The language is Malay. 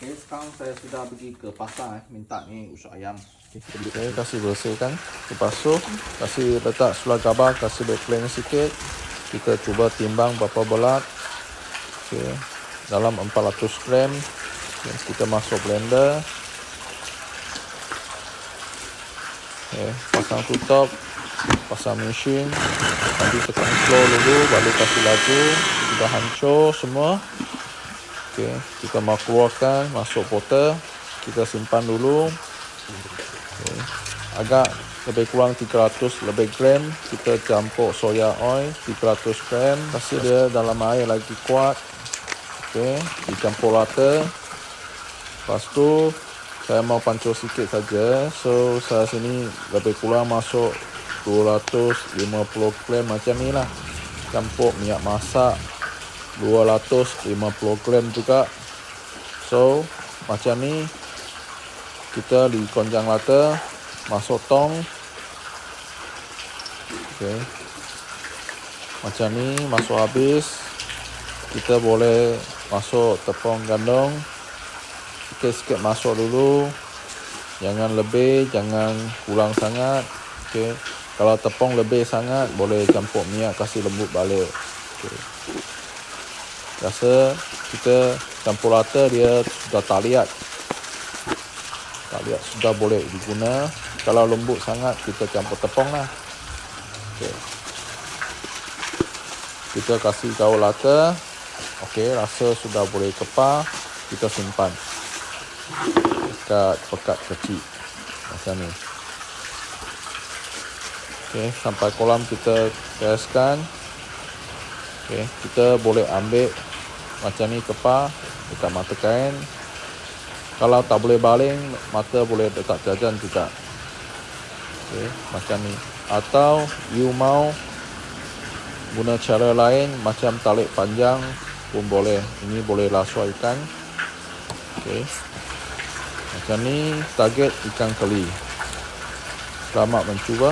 Okay, sekarang saya sudah pergi ke pasar eh, minta ni usus ayam. Okay, okay, kasih bersihkan. Tu, kasih letak sebelah gabar, kasih backplane sikit. Kita cuba timbang berapa berat. Okay. Dalam 400 gram. Okay, kita masuk blender. Okay, pasang tutup. Pasang mesin. Nanti tekan slow dulu, baru kasih laju. Sudah hancur semua. Okay, kita mau keluarkan, masuk porter. Kita simpan dulu. Agak lebih kurang 300 lebih gram kita campur soya oil 300 gram. Kasih dia dalam air lagi kuat. Okey dicampur rata. Lepas tu saya mau pancur sikit saja. So saya sini lebih kurang masuk 250 gram macam ni lah. Campur minyak masak 250 gram juga so macam ni kita di konjang rata masuk tong. Okey macam ni masuk habis. Kita boleh masuk tepung gandum. Sikit-sikit masuk dulu. Jangan lebih jangan kurang sangat. Okey kalau tepung lebih sangat boleh campur minyak kasih lembut balik. Okey rasa kita campur rata dia sudah tak lihat tak lihat sudah boleh diguna. Kalau lembut sangat kita campur tepung lah. Okay. kita kasih gaul rata. Ok rasa sudah boleh kepal kita simpan. Dekat pekat kecil. Macam ni. Ok sampai kolam kita kereskan ok kita boleh ambil macam ni kepal dekat mata kain. Kalau tak boleh baling mata boleh letak jajan juga. Okay, macam ni. Atau you mau guna cara lain macam talik panjang pun boleh. Ini boleh laswa ikan okay. macam ni target ikan keli. Selamat mencuba